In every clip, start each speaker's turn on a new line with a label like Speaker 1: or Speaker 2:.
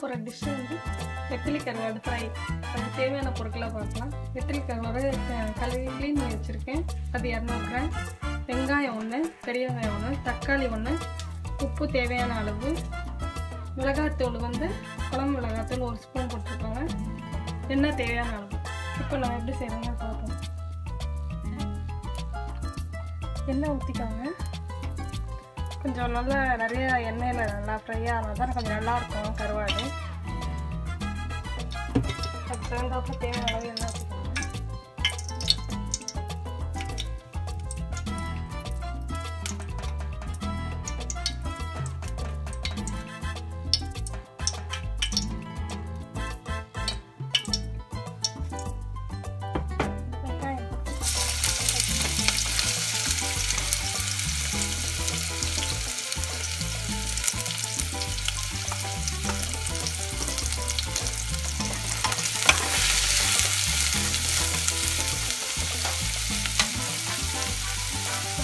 Speaker 1: போகிற டிஷ் வந்து வெத்திலி கருவாடு ஃப்ரை அது தேவையான பொருட்களை பார்க்கலாம். வெத்திலி கருவாடு கழுவி க்ளீன் பண்ணி வச்சுருக்கேன். அது இரநூறு கிராம். வெங்காயம் ஒன்று பெரிய வெங்காயம் ஒன்று தக்காளி ஒன்று உப்பு தேவையான அளவு. மிளகாத்தூள் வந்து குழம்பு மிளகாத்தூள் ஒரு ஸ்பூன் போட்டிருக்கோங்க. எண்ணெய் தேவையான அளவு. இப்போ நம்ம எப்படி செய்யணும்னு பார்ப்போம். எண்ணெய் ஊற்றிக்கோங்க கொஞ்சம் நல்லா நிறைய எண்ணெயில் நல்லா ஃப்ரை ஆனால் தான் கொஞ்சம் நல்லாயிருக்கும் கருவாடு. அதுக்கு தகுந்தாப்புல தேவையான அளவு எண்ணெய் ஊற்றிக்கோங்க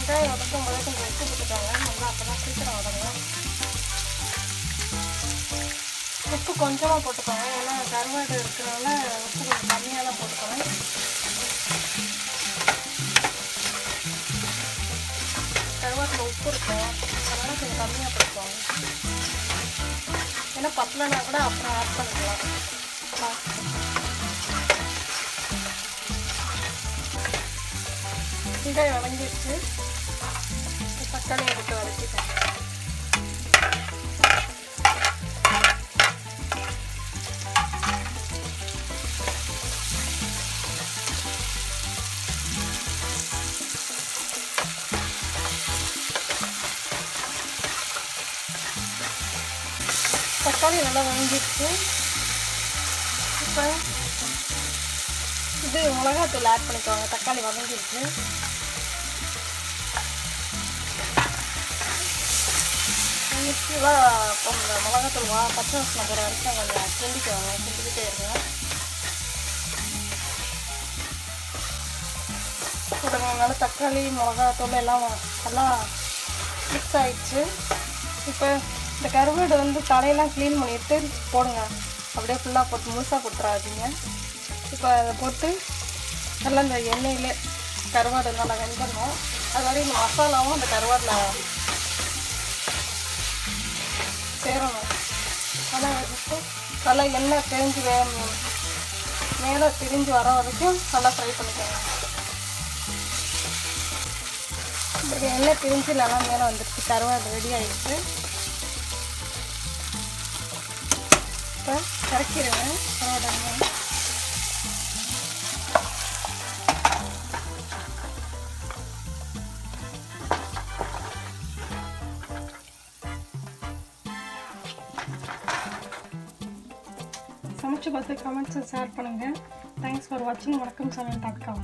Speaker 1: வெங்காயம் வதக்கும் போது கொஞ்சம் உப்பு விட்டுட்டாங்க நல்லா அப்போ தான் சீக்கிரம் வதங்கும் உப்பு கொஞ்சமாக போட்டுக்கோங்க. ஏன்னா கருவாடு இருக்கிறனால உப்பு கொஞ்சம் கம்மியாக தான் போட்டுக்கோங்க. கருவாட்டில் உப்பு இருக்கும் அதனால் கொஞ்சம் கம்மியாக போட்டுக்கோங்க. ஏன்னா பத்தலைனா கூட அப்புறம் ஆட் பண்ணிக்கலாம். வெங்காயம் வணங்கிடுச்சு தக்காளி எடுத்து வதக்கிட்டேன் தக்காளி நல்லா வதங்கிடுச்சு. இப்போ இது மிளகாத்தூள் ஆட் பண்ணிக்கோங்க. தக்காளி வதங்கிடுச்சு. மிக்சிலாம் இப்போ இந்த மிளகாத்தூள் வா பச்சை வாசனை போகிற வரைக்கும் கொஞ்சம் கிண்டிக்குவாங்க கிண்டிக்கிட்டே இருங்க போடுறதுனால தக்காளி மிளகாத்தூள் எல்லாம் நல்லா மிக்ஸ் ஆகிடுச்சு இப்போ இந்த கருவாடு வந்து தலையெல்லாம் க்ளீன் பண்ணிட்டு போடுங்க அப்படியே ஃபுல்லாக போட்டு முழுசாக கொடுத்துறாதீங்க இப்போ அதை போட்டு நல்லா இந்த எண்ணெயில் கருவாடு நல்லா வெந்துடணும் அது வரையும் இந்த மசாலாவும் அந்த கருவாடில் நல்லா எடுத்து நல்லா எண்ணெய் பிரிஞ்சு வேணும் மேலே திரிஞ்சு வர வரைக்கும் நல்லா ஃப்ரை பண்ணிக்கோங்க. இப்போ எண்ணெய் பிரிஞ்சு நல்லா மேலே வந்துடுச்சு கருவாடு ரெடி ஆகிடுச்சு இப்போ இறக்கிடுங்க. கருவாடு எண்ணெய். பார்த்து கமெண்ட்ஸை ஷேர் பண்ணுங்கள் தேங்க்ஸ் ஃபார் வாட்சிங் வணக்கம் சமையல் டாட் காம்